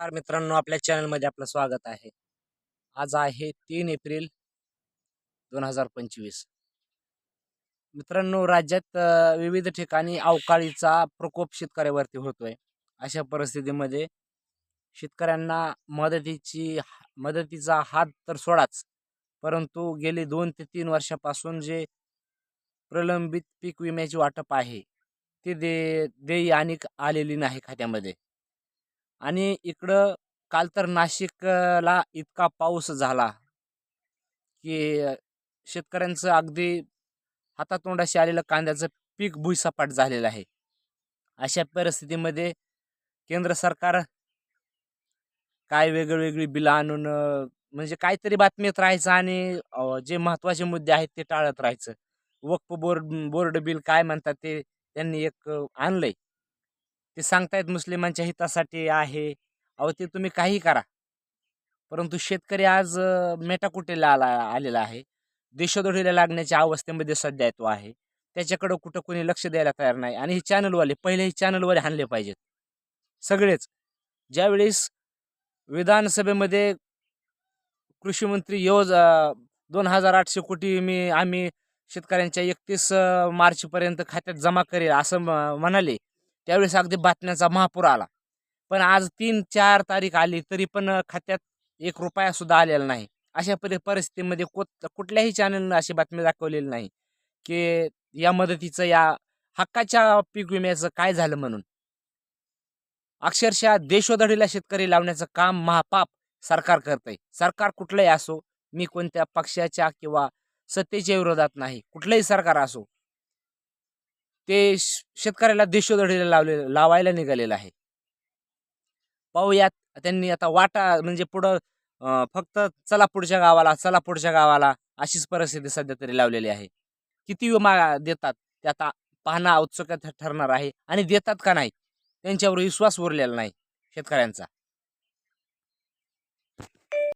नमस्कार मित्रांनो आपल्या चॅनलमध्ये आपलं स्वागत आहे. आज आहे तीन एप्रिल दोन हजार पंचवीस. मित्रांनो राज्यात विविध ठिकाणी अवकाळीचा प्रकोप शेतकऱ्यावरती होतोय. अशा परिस्थितीमध्ये शेतकऱ्यांना मदतीची मदतीचा हात तर सोडाच परंतु गेली दोन ते तीन वर्षापासून जे प्रलंबित पीक विम्याची वाटप आहे ते दे देई आणि आलेली नाही खात्यामध्ये. आणि इकडं काल तर नाशिकला इतका पाऊस झाला की शेतकऱ्यांचं अगदी हातातोंडाशी आलेलं कांद्याचं पीक भुईसपाट झालेलं आहे. अशा परिस्थितीमध्ये केंद्र सरकार काय वेगळीवेगळी बिलं आणून म्हणजे काहीतरी बातमीत राहायचं आणि जे महत्त्वाचे मुद्दे आहेत ते टाळत राहायचं. वक्फ बोर्ड बोर्ड बिल काय म्हणतात ते त्यांनी एक आणलं आहे ते सांगतायत मुस्लिमांच्या हितासाठी आहे. अहो ते तुम्ही काही करा. परंतु शेतकरी आज मेटाकुटीला आला आलेला आहे. देशोधडीला लागण्याच्या अवस्थेमध्ये सध्या तो आहे. त्याच्याकडं कुठं कोणी लक्ष द्यायला तयार नाही आणि हे चॅनलवाले पहिले हे चॅनलवाले आणले पाहिजेत. सगळेच. ज्यावेळेस विधानसभेमध्ये कृषीमंत्री योज दोन हजार आठशे कोटी मी आम्ही शेतकऱ्यांच्या एकतीस मार्चपर्यंत खात्यात जमा करेल असं म- म्हणाले त्यावेळेस अगदी बातम्याचा महापूर आला. पण आज तीन चार तारीख आली तरी पण खात्यात एक रुपया सुद्धा आलेला नाही. अशा परि परिस्थितीमध्ये कोत कुठल्याही चॅनलनं अशी बातमी दाखवलेली नाही की या मदतीचं या हक्काच्या पीक विम्याचं काय झालं म्हणून. अक्षरशः देशोधडीला शेतकरी लावण्याचं काम महापाप सरकार करतंय. सरकार कुठलंही असो मी कोणत्या पक्षाच्या किंवा सत्तेच्या विरोधात नाही कुठलंही सरकार असो ते श- शेतकऱ्याला देशोधडीला लावले लावायला निघालेलं आहे. पाहूयात त्यांनी आता वाटा म्हणजे पुढं फक्त चला पुढच्या गावाला चला पुढच्या गावाला अशीच परिस्थिती सध्या तरी लावलेली आहे. किती विमा देतात ते आता पाहणं औत्सुक्यात ठरणार आहे. आणि देतात का नाही त्यांच्यावर विश्वास उरलेला नाही शेतकऱ्यांचा.